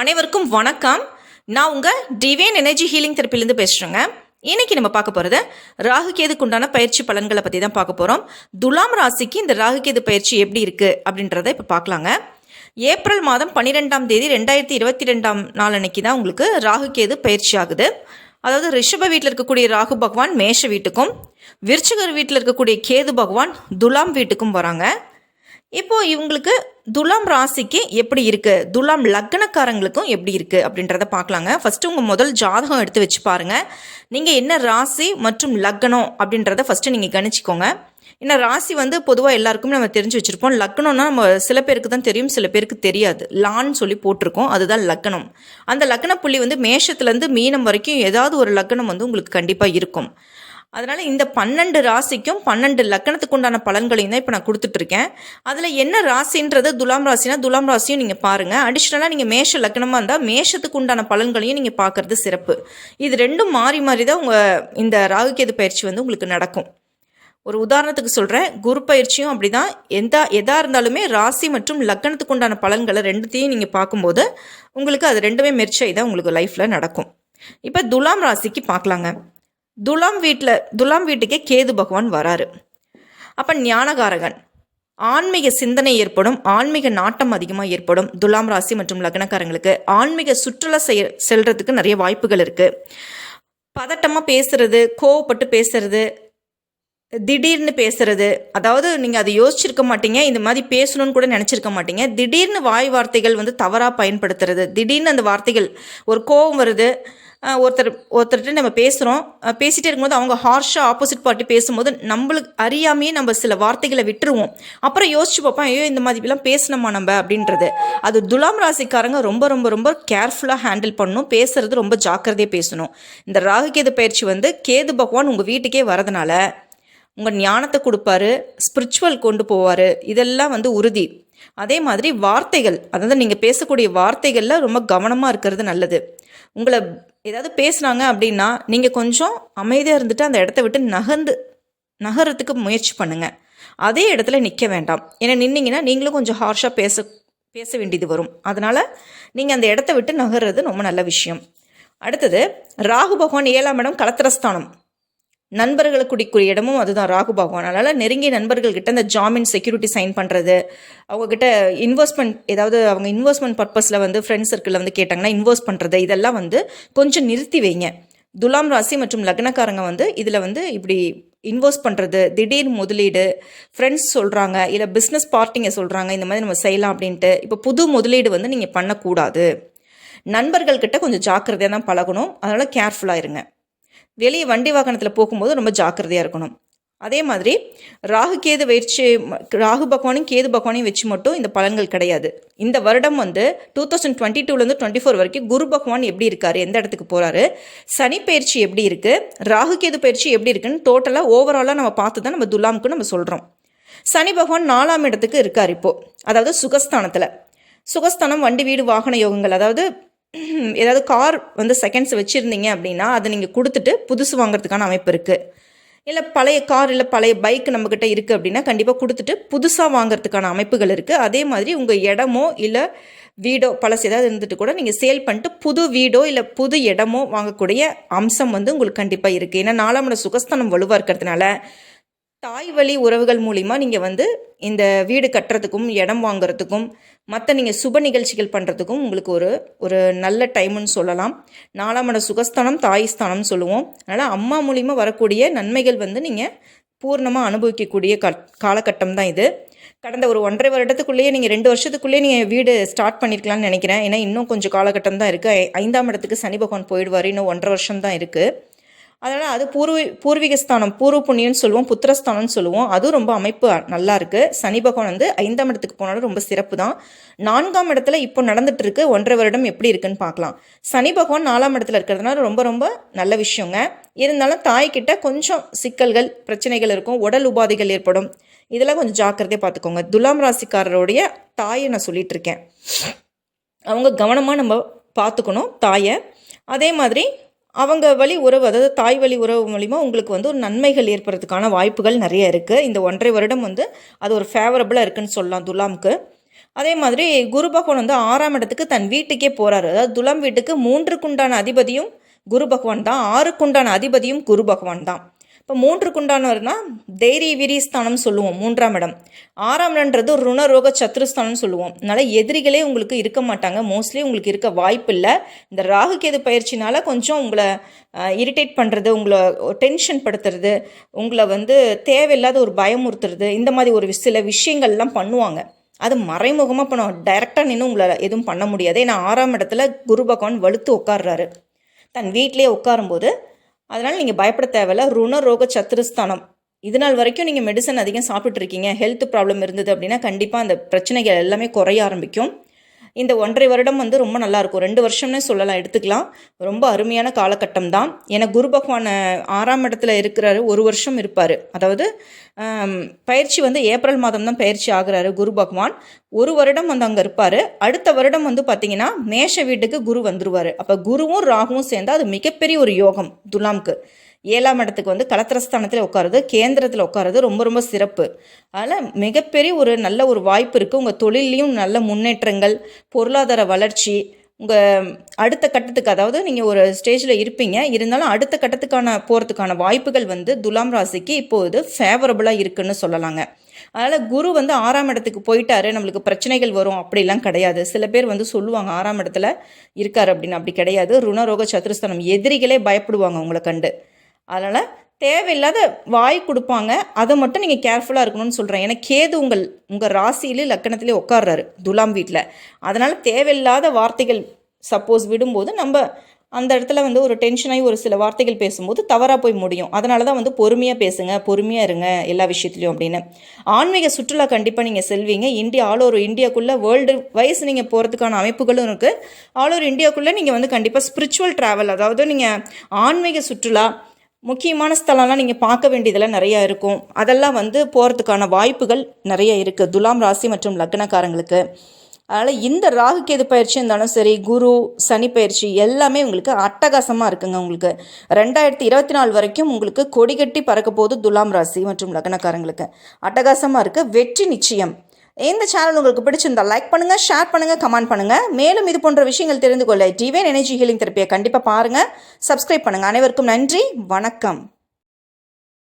அனைவருக்கும் வணக்கம். நான் உங்கள் டிவைன் எனர்ஜி ஹீலிங் தெரப்பிலேருந்து பேசுகிறேங்க இன்னைக்கு நம்ம பார்க்க போகிறது ராகு கேதுக்கு உண்டான பயிற்சி பலன்களை பற்றி தான் பார்க்க போகிறோம் துலாம் ராசிக்கு இந்த ராகு கேது பயிற்சி எப்படி இருக்குது அப்படின்றத இப்போ பார்க்கலாங்க. ஏப்ரல் மாதம் பன்னிரெண்டாம் தேதி ரெண்டாயிரத்தி இருபத்தி ரெண்டாம் நாள் அன்னைக்கு தான் உங்களுக்கு ராகு கேது பயிற்சி ஆகுது. அதாவது ரிஷப வீட்டில் இருக்கக்கூடிய ராகு பகவான் மேஷ வீட்டுக்கும் விருச்சிகர் வீட்டில் இருக்கக்கூடிய கேது பகவான் துலாம் வீட்டுக்கும் வராங்க. இப்போ இவங்களுக்கு துலாம் ராசிக்கு எப்படி இருக்கு? துலாம் லக்னக்காரங்களுக்கும் எப்படி இருக்கு அப்படின்றத பார்க்கலாங்க. ஃபர்ஸ்ட் உங்க முதல் ஜாதகம் எடுத்து வச்சு பாருங்க. நீங்க என்ன ராசி மற்றும் லக்னம் அப்படின்றத ஃபர்ஸ்ட் நீங்க கணிச்சுக்கோங்க. ஏன்னா ராசி வந்து பொதுவாக எல்லாருக்குமே நம்ம தெரிஞ்சு வச்சுருப்போம். லக்னம்னா நம்ம சில பேருக்கு தான் தெரியும் சில பேருக்கு தெரியாது. லான்னு சொல்லி போட்டிருக்கோம். அதுதான் லக்னம். அந்த லக்ன புள்ளி வந்து மேஷத்துலேருந்து மீனம் வரைக்கும் ஏதாவது ஒரு லக்னம் வந்து உங்களுக்கு கண்டிப்பாக இருக்கும். அதனால் இந்த பன்னெண்டு ராசிக்கும் பன்னெண்டு லக்கணத்துக்கு உண்டான பலன்களையும் தான் இப்போ நான் கொடுத்துட்ருக்கேன் அதில் என்ன ராசின்றது துலாம் ராசினா துலாம் ராசியும் நீங்கள் பாருங்கள் அடிஷ்னலாக நீங்கள் மேஷ லக்கணமாக இருந்தால் மேஷத்துக்கு உண்டான பலன்களையும் நீங்கள் பார்க்குறது சிறப்பு. இது ரெண்டும் மாறி மாறி தான் உங்கள் இந்த ராகுகேது பயிற்சி வந்து உங்களுக்கு நடக்கும். ஒரு உதாரணத்துக்கு சொல்கிறேன் குரு பயிற்சியும் அப்படி தான் எந்த எதாக இருந்தாலுமே ராசி மற்றும் லக்கணத்துக்கு உண்டான பலன்களை ரெண்டுத்தையும் நீங்கள் பார்க்கும்போது உங்களுக்கு அது ரெண்டுமே மெர்ச்சாய் தான் உங்களுக்கு லைஃப்பில் நடக்கும். இப்போ துலாம் ராசிக்கு பார்க்கலாங்க. துலாம் வீட்டில் துலாம் வீட்டுக்கே கேது பகவான் வராரு. அப்போ ஞானகாரகன் ஆன்மீக சிந்தனை ஏற்படும் ஆன்மீக நாட்டம் அதிகமாக ஏற்படும் துலாம் ராசி மற்றும் லக்னக்காரங்களுக்கு ஆன்மீக சுற்றுலா செய் செல்றதுக்கு நிறைய வாய்ப்புகள் இருக்குது பதட்டமாக பேசுறது கோவப்பட்டு பேசுறது திடீர்னு பேசுறது அதாவது நீங்கள் அதை யோசிச்சிருக்க மாட்டீங்க இந்த மாதிரி பேசணும்னு கூட நினச்சிருக்க மாட்டீங்க. திடீர்னு வாய் வார்த்தைகள் வந்து தவறாக பயன்படுத்துறது திடீர்னு அந்த வார்த்தைகள் ஒரு கோவம் வருது ஒருத்தர் ஒருத்தர்கிட்ட நம்ம பேசுகிறோம் பேசிகிட்டே இருக்கும்போது அவங்க ஹார்ஷாக ஆப்போசிட் பார்ட்டி பேசும்போது நம்மளுக்கு அறியாமையே நம்ம சில வார்த்தைகளை விட்டுருவோம். அப்புறம் யோசிச்சு பார்ப்போம் ஐயோ இந்த மாதிரிலாம் பேசணுமா நம்ம அப்படின்றது. அது துலாம் ராசிக்காரங்க ரொம்ப ரொம்ப ரொம்ப கேர்ஃபுல்லாக ஹேண்டில் பண்ணணும். பேசுறது ரொம்ப ஜாக்கிரதையாக பேசணும். இந்த ராகுகேது பயிற்சி வந்து கேது பகவான் உங்கள் வீட்டுக்கே வரதுனால உங்கள் ஞானத்தை கொடுப்பாரு ஸ்பிரிச்சுவல் கொண்டு போவார். இதெல்லாம் வந்து உறுதி. அதே மாதிரி வார்த்தைகள் அதாவது நீங்கள் பேசக்கூடிய வார்த்தைகளில் ரொம்ப கவனமாக இருக்கிறது நல்லது. உங்களை ஏதாவது பேசுனாங்க அப்படின்னா நீங்கள் கொஞ்சம் அமைதியாக இருந்துட்டு அந்த இடத்த விட்டு நகர்ந்து நகர்றதுக்கு முயற்சி பண்ணுங்கள் அதே இடத்துல நிற்க வேண்டாம். ஏன்னா நின்னீங்கன்னா நீங்களும் கொஞ்சம் ஹார்ஷாக பேச பேச வேண்டியது வரும். அதனால் நீங்கள் அந்த இடத்த விட்டு நகர்றது ரொம்ப நல்ல விஷயம். அடுத்தது ராகு பகவான் ஏழாம் இடம் கலத்திரஸ்தானம். நண்பர்களுக்குடிக்குரிய இடமும் அதுதான் ராகு பகவான். அதனால் நெருங்கிய நண்பர்கள்கிட்ட இந்த ஜாமீன் செக்யூரிட்டி சைன் பண்ணுறது அவங்கக்கிட்ட இன்வெஸ்ட்மெண்ட் ஏதாவது அவங்க இன்வெஸ்ட்மெண்ட் பர்பஸில் வந்து ஃப்ரெண்ட்ஸ் சர்க்கிளில் வந்து கேட்டாங்கன்னா இன்வெஸ்ட் பண்ணுறது இதெல்லாம் வந்து கொஞ்சம் நிறுத்தி வைங்க. துலாம் ராசி மற்றும் லக்னக்காரங்க வந்து இதில் வந்து இப்படி இன்வெஸ்ட் பண்ணுறது திடீர் முதலீடு ஃப்ரெண்ட்ஸ் சொல்கிறாங்க இல்லை பிஸ்னஸ் பார்ட்டிங்க சொல்கிறாங்க இந்த மாதிரி நம்ம செய்யலாம் அப்படின்ட்டு. இப்போ புது முதலீடு வந்து நீங்கள் பண்ணக்கூடாது. நண்பர்கள்கிட்ட கொஞ்சம் ஜாக்கிரதையாக தான் பழகணும். அதனால் கேர்ஃபுல்லாக இருங்க. வெளியே வண்டி வாகனத்தில் போகும்போது ரொம்ப ஜாக்கிரதையாக இருக்கணும். அதே மாதிரி ராகு கேது வயிற்று ராகு பகவானும் கேது பகவானையும் வச்சு மட்டும் இந்த பலன்கள் கிடையாது. இந்த வருடம் வந்து டூ தௌசண்ட் டுவெண்ட்டி டூலேருந்து டுவெண்ட்டி ஃபோர் வரைக்கும் குரு பகவான் எப்படி இருக்காரு எந்த இடத்துக்கு போகிறாரு சனி பயிற்சி எப்படி இருக்குது ராகு கேது பயிற்சி எப்படி இருக்குன்னு டோட்டலாக ஓவராலாக நம்ம பார்த்து தான் நம்ம துலாமுக்கு நம்ம சொல்கிறோம் சனி பகவான் நாலாம் இடத்துக்கு இருக்கார் இப்போது அதாவது சுகஸ்தானத்தில். சுகஸ்தானம் வண்டி வீடு வாகன யோகங்கள் அதாவது ஏதாவது கார் வந்து செகண்ட்ஸ் வச்சுருந்தீங்க அப்படின்னா அதை நீங்கள் கொடுத்துட்டு புதுசு வாங்குறதுக்கான அமைப்பு இருக்குது இல்லை பழைய கார் இல்லை பழைய பைக் நம்மக்கிட்ட இருக்குது அப்படின்னா கண்டிப்பாக கொடுத்துட்டு புதுசாக வாங்குறதுக்கான அமைப்புகள் இருக்குது அதே மாதிரி உங்கள் இடமோ இல்லை வீடோ பழசு ஏதாவது இருந்துட்டு கூட நீங்கள் சேல் பண்ணிட்டு புது வீடோ இல்லை புது இடமோ வாங்கக்கூடிய அம்சம் வந்து உங்களுக்கு கண்டிப்பாக இருக்குது ஏன்னா நாலாமட சுகஸ்தானம் வலுவாக இருக்கிறதுனால தாய் வழி உறவுகள் மூலிமா நீங்கள் வந்து இந்த வீடு கட்டுறதுக்கும் இடம் வாங்குறதுக்கும் மற்ற நீங்கள் சுப நிகழ்ச்சிகள் பண்ணுறதுக்கும் உங்களுக்கு ஒரு ஒரு நல்ல டைம்னு சொல்லலாம். நாலாம் இட சுகஸ்தானம் தாய் ஸ்தானம்னு சொல்லுவோம். அதனால் அம்மா மூலிமா வரக்கூடிய நன்மைகள் வந்து நீங்கள் பூர்ணமாக அனுபவிக்கக்கூடிய காலகட்டம் தான் இது. கடந்த ஒரு ஒன்றரை வருடத்துக்குள்ளேயே நீங்கள் ரெண்டு வருஷத்துக்குள்ளேயே நீங்கள் வீடு ஸ்டார்ட் பண்ணியிருக்கலாம்னு நினைக்கிறேன். ஏன்னா இன்னும் கொஞ்சம் காலகட்டம் தான் இருக்குது ஐந்தாம் இடத்துக்கு சனி பகவான் போயிடுவார். இன்னும் ஒன்றரை வருஷம் தான் இருக்குது அதனால் அது பூர்வீ பூர்வீகஸ்தானம் பூர்வ புண்ணியம்னு சொல்லுவோம் புத்திரஸ்தானம்னு சொல்லுவோம். அதுவும் ரொம்ப அமைப்பு நல்லா இருக்குது சனி பகவான் வந்து ஐந்தாம் இடத்துக்கு போனாலும் ரொம்ப சிறப்பு தான். நான்காம் இடத்துல இப்போ நடந்துட்டு இருக்கு ஒன்றரை வருடம் எப்படி இருக்குன்னு பார்க்கலாம். சனி பகவான் நாலாம் இடத்துல இருக்கிறதுனால ரொம்ப ரொம்ப நல்ல விஷயங்க. இருந்தாலும் தாய்கிட்ட கொஞ்சம் சிக்கல்கள் பிரச்சனைகள் இருக்கும். உடல் உபாதைகள் ஏற்படும். இதெல்லாம் கொஞ்சம் ஜாக்கிரதையாக பார்த்துக்கோங்க. துலாம் ராசிக்காரருடைய தாயை நான் சொல்லிட்டு இருக்கேன். அவங்க கவனமாக நம்ம பார்த்துக்கணும் தாயை. அதே மாதிரி அவங்க வழி உறவு அதாவது தாய் வழி உறவு மூலிமா உங்களுக்கு வந்து ஒரு நன்மைகள் ஏற்படுறதுக்கான வாய்ப்புகள் நிறைய இருக்குது இந்த ஒன்றரை வருடம் வந்து அது ஒரு ஃபேவரபுளாக இருக்குன்னு சொல்லலாம் துலாம்க்கு. அதே மாதிரி குரு பகவான் வந்து ஆறாம் இடத்துக்கு தன் வீட்டுக்கே போகிறாரு அதாவது துலாம் வீட்டுக்கு மூன்றுக்குண்டான அதிபதியும் குரு பகவான் தான் ஆறுக்குண்டான அதிபதியும் குரு பகவான் தான். இப்போ மூன்றுக்குண்டானவர்னா தைரிய வீரியஸ்தானம் சொல்லுவோம் மூன்றாம் இடம். ஆறாம் இடம்ன்றது ருணரோக சத்ருஸ்தானம் சொல்லுவோம். அதனால் எதிரிகளே உங்களுக்கு இருக்க மாட்டாங்க. மோஸ்ட்லி உங்களுக்கு இருக்க வாய்ப்பு இல்லை. இந்த ராகு கேது பயிற்சினால கொஞ்சம் உங்களை இரிட்டேட் பண்ணுறது உங்களை டென்ஷன் படுத்துறது உங்களை வந்து தேவையில்லாத ஒரு பயமுறுத்துறது இந்த மாதிரி ஒரு சில விஷயங்கள்லாம் பண்ணுவாங்க. அது மறைமுகமாக இப்போ நான் டைரெக்டாக நின்று உங்களை எதுவும் பண்ண முடியாது. ஏன்னா ஆறாம் இடத்துல குரு பகவான் வலுத்து உட்காடுறாரு தன் வீட்டிலே உட்காரும்போது அதனால் நீங்கள் பயப்பட தேவையில்ல. ருணரோக சத்துருஸ்தானம் இது நாள் வரைக்கும் நீங்கள் மெடிசன் அதிகம் சாப்பிட்ருக்கீங்க ஹெல்த் ப்ராப்ளம் இருந்தது அப்படின்னா கண்டிப்பாக அந்த பிரச்சனைகள் எல்லாமே குறைய ஆரம்பிக்கும். இந்த ஒன்றரை வருடம் வந்து ரொம்ப நல்லாயிருக்கும் ரெண்டு வருஷம்னே சொல்லலாம் எடுத்துக்கலாம். ரொம்ப அருமையான காலகட்டம் தான். ஏன்னா குரு பகவான் ஆறாம் இடத்துல இருக்கிறாரு. ஒரு வருஷம் இருப்பார். அதாவது பயிற்சி வந்து ஏப்ரல் மாதம் தான் பயிற்சி ஆகிறாரு குரு பகவான். ஒரு வருடம் வந்து அங்கே இருப்பார். அடுத்த வருடம் வந்து பார்த்திங்கன்னா மேஷ வீட்டுக்கு குரு வந்துருவார். அப்போ குருவும் ராகுவும் சேர்ந்தால் அது மிகப்பெரிய ஒரு யோகம் துலாம்க்கு. ஏழாம் இடத்துக்கு வந்து கலத்திரஸ்தானத்தில் உட்காருது கேந்திரத்தில் உட்காருது ரொம்ப ரொம்ப சிறப்பு. அதில் மிகப்பெரிய ஒரு நல்ல ஒரு வாய்ப்பு இருக்குது உங்கள் தொழிலையும் நல்ல முன்னேற்றங்கள் பொருளாதார வளர்ச்சி உங்கள் அடுத்த கட்டத்துக்கு அதாவது நீங்கள் ஒரு ஸ்டேஜில் இருப்பீங்க. இருந்தாலும் அடுத்த கட்டத்துக்கான போகிறதுக்கான வாய்ப்புகள் வந்து துலாம் ராசிக்கு இப்போது ஃபேவரபுளாக இருக்குன்னு சொல்லலாங்க. அதனால் குரு வந்து ஆறாம் இடத்துக்கு போயிட்டாரு நம்மளுக்கு பிரச்சனைகள் வரும் அப்படிலாம் கிடையாது. சில பேர் வந்து சொல்லுவாங்க ஆறாம் இடத்துல இருக்கார் அப்படின்னு அப்படி கிடையாது. ருணரோக சத்துருஸ்தானம் எதிரிகளே பயப்படுவாங்க உங்களை கண்டு. அதனால் தேவையில்லாத வாய் கொடுப்பாங்க. அதை மட்டும் நீங்கள் கேர்ஃபுல்லாக இருக்கணும்னு சொல்கிறேன் ஏன்னா கேது உங்கள் உங்கள் ராசியிலே லக்கணத்திலே உட்காடுறாரு துலாம் வீட்டில் அதனால் தேவையில்லாத வார்த்தைகள் சப்போஸ் விடும்போது நம்ம அந்த இடத்துல வந்து ஒரு டென்ஷனாகி ஒரு சில வார்த்தைகள் பேசும்போது தவறாக போய் முடியும். அதனால தான் வந்து பொறுமையாக பேசுங்க பொறுமையாக இருங்க எல்லா விஷயத்துலையும் அப்படின்னு. ஆன்மீக சுற்றுலா கண்டிப்பாக நீங்கள் செல்வீங்க. இந்தியா ஆல் ஓவர் இந்தியாக்குள்ளே வேர்ல்டு வைஸ் நீங்கள் போகிறதுக்கான அமைப்புகளும் இருக்குது ஆல் ஓவர் இந்தியாக்குள்ளே நீங்கள் வந்து கண்டிப்பாக ஸ்பிரிச்சுவல் ட்ராவல் அதாவது நீங்கள் ஆன்மீக சுற்றுலா முக்கியமான ஸ்தலம்லாம் நீங்கள் பார்க்க வேண்டியதெல்லாம் நிறையா இருக்கும். அதெல்லாம் வந்து போகிறதுக்கான வாய்ப்புகள் நிறைய இருக்குது துலாம் ராசி மற்றும் லக்னக்காரங்களுக்கு. அதனால் இந்த ராகு கேது பயிற்சி இருந்தாலும் சரி குரு சனி பயிற்சி எல்லாமே உங்களுக்கு அட்டகாசமாக இருக்குங்க உங்களுக்கு. ரெண்டாயிரத்தி இருபத்தி நாலு வரைக்கும் உங்களுக்கு கொடிகட்டி பறக்க போகுது துலாம் ராசி மற்றும் லக்னக்காரங்களுக்கு. அட்டகாசமாக இருக்குது வெற்றி நிச்சயம். இந்த சேனல் உங்களுக்கு பிடிச்சிருந்தால் லைக் பண்ணுங்கள் ஷேர் பண்ணுங்கள் கமெண்ட் பண்ணுங்கள் மேலும் இது போன்ற விஷயங்கள் தெரிந்து கொள்ள டிவைன் எனர்ஜி ஹீலிங் தெரப்பியை கண்டிப்பாக பாருங்கள் சப்ஸ்கிரைப் பண்ணுங்கள் அனைவருக்கும் நன்றி. வணக்கம்.